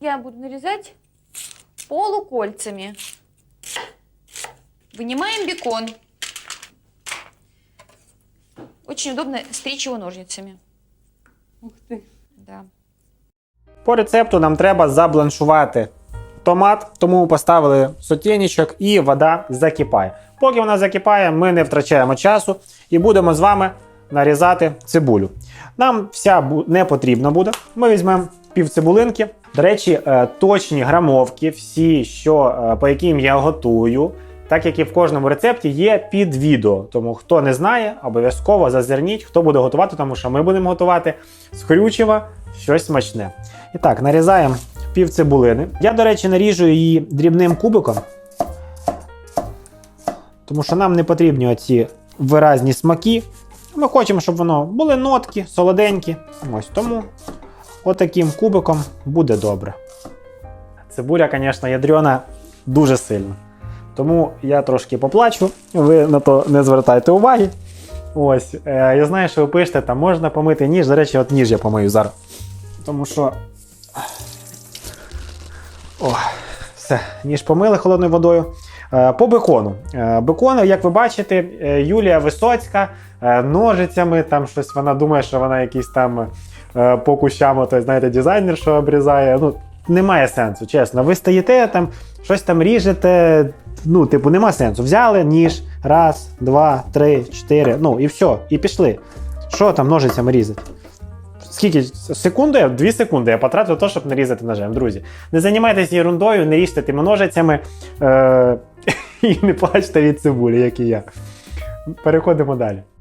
Я буду нарезать полукольцами. Вынимаем бекон. Очень удобно стричь его ножницами. Ух ти. Да. По рецепту нам треба забланшувати томат, тому поставили сотєнічок і вода закипає. Поки вона закипає, ми не втрачаємо часу і будемо з вами нарізати цибулю. Нам вся не потрібна буде. Ми візьмемо пів цибулинки. До речі, е, точні грамовки, всі, що, е, по яким я готую, так як і в кожному рецепті, є під відео. Тому хто не знає, обов'язково зазирніть, хто буде готувати, тому що ми будемо готувати з хрючева щось смачне. І так, нарізаємо пів цибулини. Я, до речі, наріжу її дрібним кубиком, тому що нам не потрібні оці виразні смаки. Ми хочемо, щоб воно були нотки, солоденькі. Ось тому отаким кубиком буде добре. Цибуля, звісно, ядрена дуже сильно. Тому я трошки поплачу, ви на то не звертайте уваги. Ось, е, я знаю, що ви пишете, там можна помити ніж. До речі, от ніж я помию зараз. Тому що. О, все, ніж помили холодною водою. Е, По бекону. Е, Бекон, як ви бачите, е, Юлія Висоцька е, ножицями, там щось вона думає, що вона якийсь там е, по кущам, той, знаєте, дизайнер, що обрізає. Ну, немає сенсу, чесно. Ви стоїте там, щось там ріжете. Ну, типу, нема сенсу. Взяли ніж, раз, два, три, чотири. Ну і все, і пішли. Що там ножицями різати? Скільки секунди? Дві секунди я потратив на те, щоб нарізати ножем, друзі. Не займайтеся ерундою, не ріжте тими ножицями е- і не плачте від цибулі, як і я. Переходимо далі.